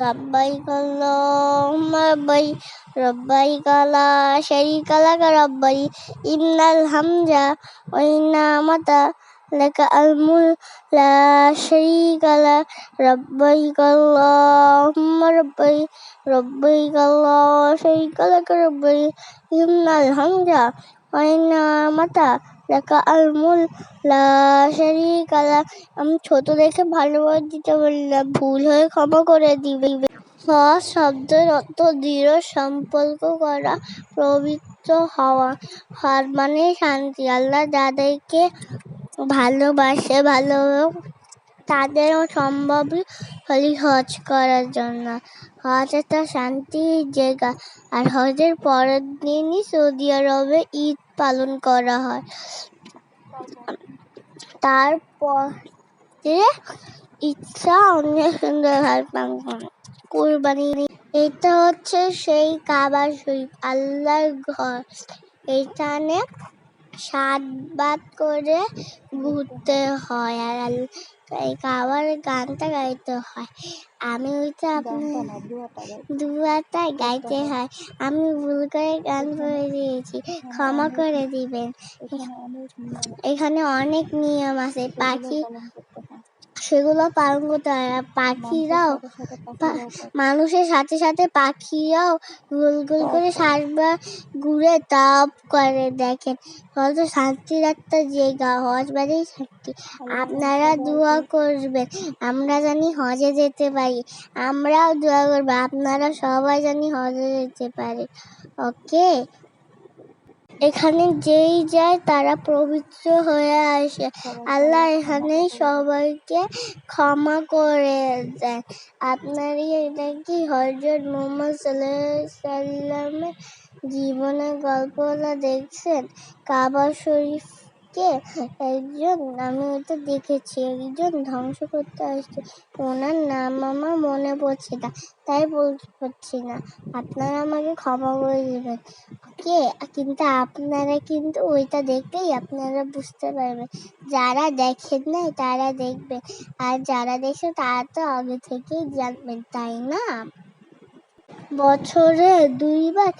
लब्बैक अल्लाहुम्मा लब्बैक लब्बैक ला शरीक लक लब्बैक इन्नल हम्द व निअमत लक अल मुल्क, ला शरीक लक लब्बैक अल्लाहुम्मा लब्बैक लब्बैक ला शरीक लक लब्बैक इन्नल আমি ছোট দেখে ভালোভাবে দিতে পারি না। ভুল হয়ে ক্ষমা করে দিবে। হ শব্দের অর্থ দৃঢ় সম্পর্ক করা, পবিত্র হওয়া, হর মানে শান্তি। আল্লাহ যাদেরকে ভালোবাসে ভালো তাদেরও সম্ভবই হলি হজ করার জন্য। হজ একটা শান্তি জায়গা। আর হজের পরের দিনই সৌদি আরবে ঈদ পালন করা হয়। তারপর ইচ্ছা অনেক সুন্দর হয় পালন করে কুরবানি, এটা হচ্ছে সেই কাবার শরীফ আল্লাহর ঘর। এখানে সাতবার করে ঘুরতে হয় আর এই কাবার গানটা গাইতে হয়। আমি ওইটা আপনার দুয়ারটা গাইতে হয়। আমি ভুল করে গান করে দিয়েছি। ক্ষমা করে দিবেন। এখানে অনেক নিয়ম আছে। পাখি সেগুলো পালন করতে হয়। আর পাখিরাও মানুষের সাথে সাথে পাখিরাও গোল গোল করে সাতবার ঘুরে তাপ করে দেখেন। হয়তো শান্তির একটা জায়গা, হজ বাড়ি শান্তি। আপনারা দোয়া করবেন। আমরা জানি হজে যেতে পারি। আমরাও দোয়া করব। আপনারা সবাই জানি হজে যেতে পারে ওকে? এখানে যেই যায় তারা পবিত্র হয়ে আসে। আল্লাহ এখানে সবাইকে ক্ষমা করে দেন। আপনারই এটা কি হজরত মোহাম্মদ সাল্লামের জীবনের গল্পগুলো দেখছেন? কাবা শরীফকে একজন, আমি ওটা দেখেছি, একজন ধ্বংস করতে আসছে। ওনার নাম আমার মনে পড়ছে না, তাই বলতে পারছি না। আপনারা আমাকে ক্ষমা করে দেবেন কে কিন্তু আপনারা কিন্তু ওইটা দেখলেই আপনারা বুঝতে পারবেন। যারা দেখেন নাই, তারা দেখবেন। আর যারা দেখে তারা তো আগে থেকেই জানবেন, তাই না? বছরে দুইবার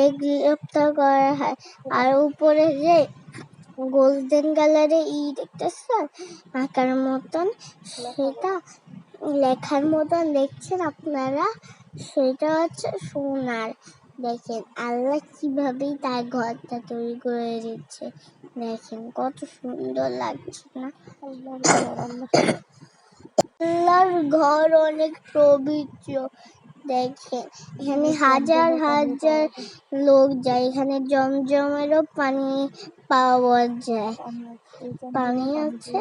এগ গ্রেপ্তার করা হয়। আর উপরে যে গোল্ডেন কালারে ই দেখতেছেন আঁকার মতন সেটা লেখার মতন দেখছেন আপনারা? সেটা হচ্ছে সোনার। দেখেন, আল্লাহ কীভাবে তার ঘরটা তৈরি করে দিচ্ছে দেখেন, কত সুন্দর লাগছে না? আল্লাহর ঘর অনেক পবিত্র। দেখেন, এখানে হাজার হাজার লোক যায়। এখানে জমজমেরও পানি পাওয়া যায়। পানি আছে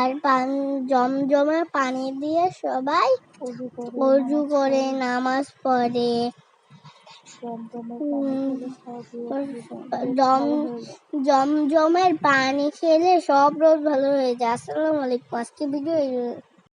আর পানি জমজমের পানি দিয়ে সবাই অজু করে নামাজ পড়ে। জম জমজমের পানি খেলে সব রোগ ভালো হয়ে যায়। আসসালামু আলাইকুম আজকে ভিডিও